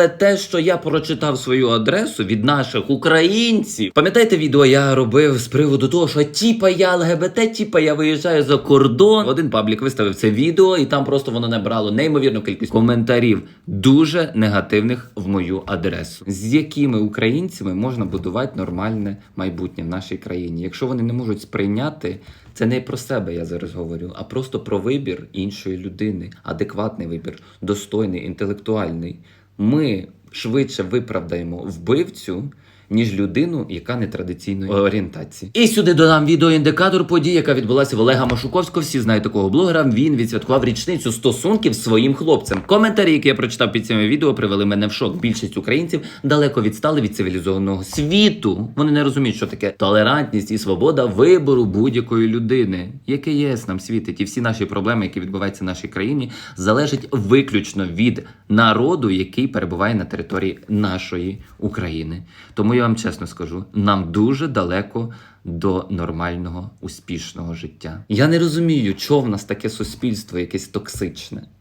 Але те, що я прочитав свою адресу від наших українців. Пам'ятаєте відео я робив з приводу того, що тіпа я ЛГБТ, тіпа я виїжджаю за кордон. Один паблік виставив це відео, і там просто воно набрало неймовірну кількість коментарів, дуже негативних в мою адресу. З якими українцями можна будувати нормальне майбутнє в нашій країні, якщо вони не можуть сприйняти. Це не про себе я зараз говорю, а просто про вибір іншої людини, адекватний вибір, достойний, інтелектуальний. Ми швидше виправдаємо вбивцю, ніж людину, яка не традиційної орієнтації. І сюди додам відеоіндикатор подій, яка відбулася в Олега Машуковського. Всі знають такого блогера. Він відсвяткував річницю стосунків своїм хлопцем. Коментарі, які я прочитав під цим відео, привели мене в шок. Більшість українців далеко відстали від цивілізованого світу. Вони не розуміють, що таке толерантність і свобода вибору будь-якої людини. Яке єс нам світить, і всі наші проблеми, які відбуваються в нашій країні, залежать виключно від народу, який перебуває на території нашої України. Тому я вам чесно скажу, нам дуже далеко до нормального успішного життя. Я не розумію, чого в нас таке суспільство якесь токсичне.